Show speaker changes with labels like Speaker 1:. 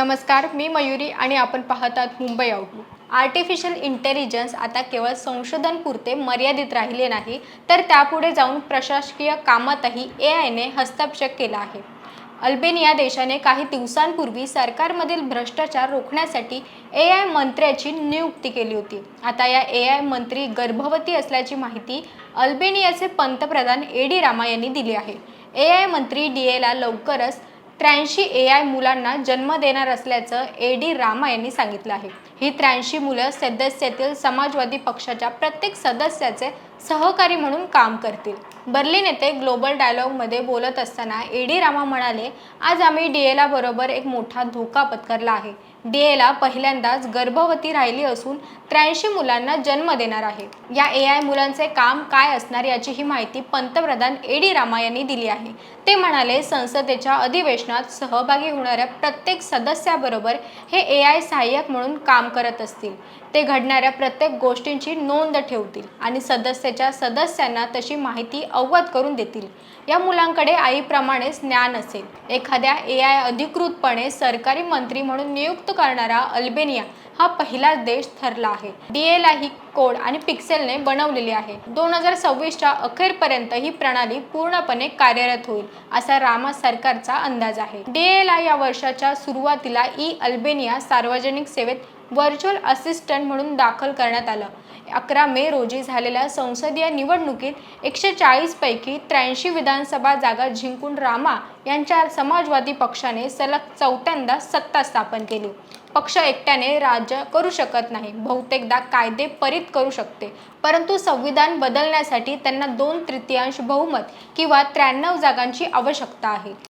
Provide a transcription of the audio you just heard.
Speaker 1: नमस्कार मी मयुरी आणि आपण पाहत आहात मुंबई आउटलुक आर्टिफिशियल इंटेलिजन्स आता केवळ संशोधनपुरते मर्यादित राहिले नाही तर त्यापुढे जाऊन प्रशासकीय कामातही ए आयने हस्तक्षेप केला आहे. अल्बेनिया देशाने काही दिवसांपूर्वी सरकारमधील भ्रष्टाचार रोखण्यासाठी ए आय मंत्र्याची नियुक्ती केली होती. आता या ए आय मंत्री गर्भवती असल्याची माहिती अल्बेनियाचे पंतप्रधान एडी रामा यांनी दिली आहे. ए आय मंत्री डी एला लवकरच त्र्याऐंशी ए आय मुलांना जन्म देणार असल्याचं ए डी रामा यांनी सांगितलं आहे. ही त्र्याऐंशी मुलं सदस्यातील समाजवादी पक्षाच्या प्रत्येक सदस्याचे सहकारी म्हणून काम करतील. बर्लिन येथे ग्लोबल डायलॉगमध्ये बोलत असताना ए डी रामा म्हणाले आज आम्ही डी एला बरोबर एक मोठा धोका पत्करला आहे. डी एला पहिल्यांदाच गर्भवती राहिली असून त्र्याऐंशी मुलांना जन्म देणार आहे. या ए आय मुलांचे काम काय असणार याची ही माहिती पंतप्रधान ए डी रामा यांनी दिली आहे. ते म्हणाले संसदेच्या अधिवेशनात सहभागी होणाऱ्या प्रत्येक सदस्याबरोबर हे ए आय सहाय्यक म्हणून काम करत असतील. ते घडणाऱ्या प्रत्येक गोष्टींची नोंद ठेवतील आणि सदस्याच्या सदस्यांना तशी माहिती अवगत करून देतील. या मुलांकडे आईप्रमाणेच ज्ञान असेल. एखाद्या ए आय अधिकृतपणे सरकारी मंत्री म्हणून नियुक्त करणारा अल्बेनिया हा पहिला देश ठरला आहे. डीएला ही कोड आणि पिक्सेलने बनवलेली आहे. दोन हजार सव्वीसच्या अखेरपर्यंत ही प्रणाली पूर्णपणे कार्यरत होईल असा रामा सरकारचा अंदाज आहे. डीएला या वर्षाच्या सुरुवातीला ई अल्बेनिया सार्वजनिक सेवेत व्हर्च्युअल असिस्टंट म्हणून दाखल करण्यात आलं. अकरा मे रोजी झालेल्या संसदीय निवडणुकीत एकशे चाळीसपैकी त्र्याऐंशी विधानसभा जागा जिंकून रामा यांच्या समाजवादी पक्षाने सलग चौथ्यांदा सत्ता स्थापन केली. पक्ष एकट्याने राज्य करू शकत नाही. बहुतेकदा कायदे परित करू शकते. परंतु संविधान बदलण्यासाठी त्यांना दोन तृतीयांश बहुमत किंवा त्र्याण्णव जागांची आवश्यकता आहे.